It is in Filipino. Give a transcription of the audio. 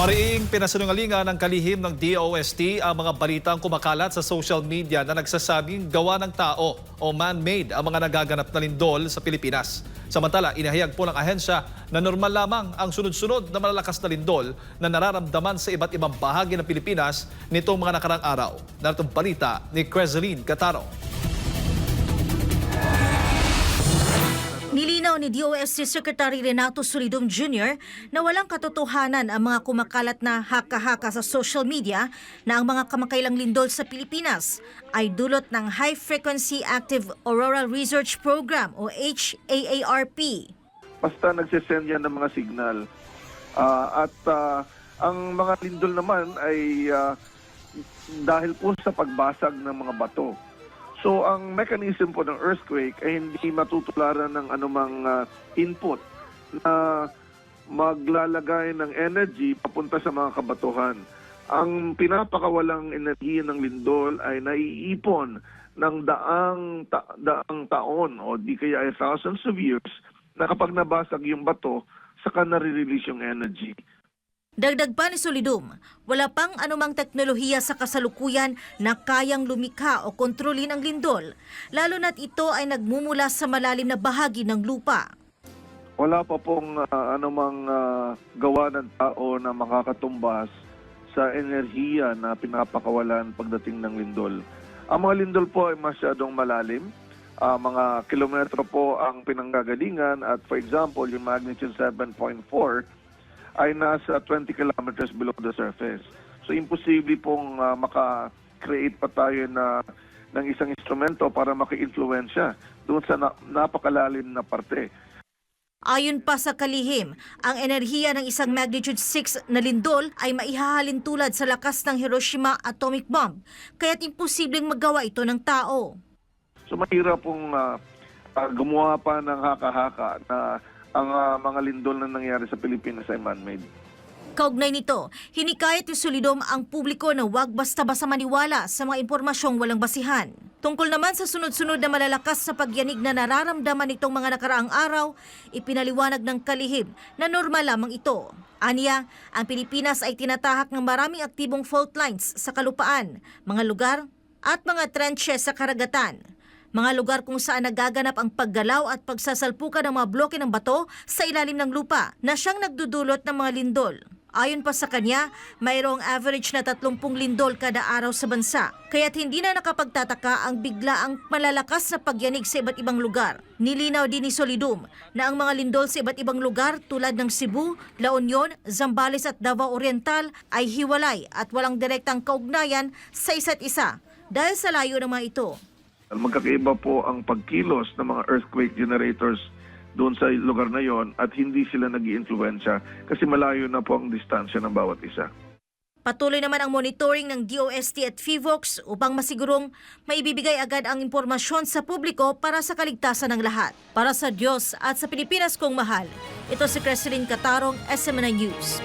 Mariing pinasinungalingan ng kalihim ng DOST ang mga balitang kumakalat sa social media na nagsasabing gawa ng tao o man-made ang mga nagaganap na lindol sa Pilipinas. Samantala, inahayag po ng ahensya na normal lamang ang sunod-sunod na malalakas na lindol na nararamdaman sa iba't ibang bahagi ng Pilipinas nitong mga nakarang araw. Narito balita ni Crezeline Cataro. Ni DOST Secretary Renato Solidum Jr. na walang katotohanan ang mga kumakalat na haka-haka sa social media na ang mga kamakailang lindol sa Pilipinas ay dulot ng High Frequency Active Auroral Research Program o HAARP. basta nagsisend yan ng mga signal. Ah, at ah, ang mga lindol naman ay ah, dahil po sa pagbasag ng mga bato. So ang mechanism po ng earthquake ay hindi matutularan ng anumang ah, input na maglalagay ng energy papunta sa mga kabatuhan. Ang pinapakawalang enerhiya ng lindol ay naiipon ng daang, ta- daang taon o di kaya ay thousands of years na kapag nabasag yung bato, saka nare-release yung energy. Dagdag pa ni Solidum, wala pang anumang teknolohiya sa kasalukuyan na kayang lumikha o kontrolin ang lindol, lalo na't ito ay nagmumula sa malalim na bahagi ng lupa. Wala pa pong ah, anumang ah, gawa ng tao na makakatumbas sa enerhiya na pinapakawalan pagdating ng lindol. Ang mga lindol po ay masyadong malalim. Ah, mga kilometro po ang pinanggagalingan at for example, yung magnitude 7.4 ay nasa 20 kilometers below the surface. So imposible pong ah, maka-create pa tayo na ng isang instrumento para maki-influensya doon sa na- napakalalim na parte. Ayon pa sa kalihim, ang enerhiya ng isang magnitude 6 na lindol ay maihahalin tulad sa lakas ng Hiroshima atomic bomb, kaya't imposibleng magawa ito ng tao. So mahirap pong ah, ah, gumawa pa ng haka-haka na ang ah, mga lindol na nangyari sa Pilipinas ay man-made. Kaugnay nito, hinikayat ni Solidom ang publiko na huwag basta-basta maniwala sa mga impormasyong walang basihan. Tungkol naman sa sunod-sunod na malalakas sa pagyanig na nararamdaman nitong mga nakaraang araw, ipinaliwanag ng kalihim na normal lamang ito. Aniya, ang Pilipinas ay tinatahak ng maraming aktibong fault lines sa kalupaan, mga lugar at mga trenches sa karagatan. Mga lugar kung saan nagaganap ang paggalaw at pagsasalpukan ng mga bloke ng bato sa ilalim ng lupa na siyang nagdudulot ng mga lindol. Ayon pa sa kanya, mayroong average na 30 lindol kada araw sa bansa, kaya't hindi na nakapagtataka ang biglaang malalakas na pagyanig sa iba't ibang lugar. Nilinaw din ni Solidum na ang mga lindol sa iba't ibang lugar tulad ng Cebu, La Union, Zambales at Davao Oriental ay hiwalay at walang direktang kaugnayan sa isa't isa dahil sa layo ng mga ito. Magkakaiba po ang pagkilos ng mga earthquake generators doon sa lugar na yon at hindi sila nag influensya kasi malayo na po ang distansya ng bawat isa. Patuloy naman ang monitoring ng DOST at FIVOX upang masigurong maibibigay agad ang impormasyon sa publiko para sa kaligtasan ng lahat. Para sa Diyos at sa Pilipinas kong mahal, ito si Creseline Catarong, SMNI News.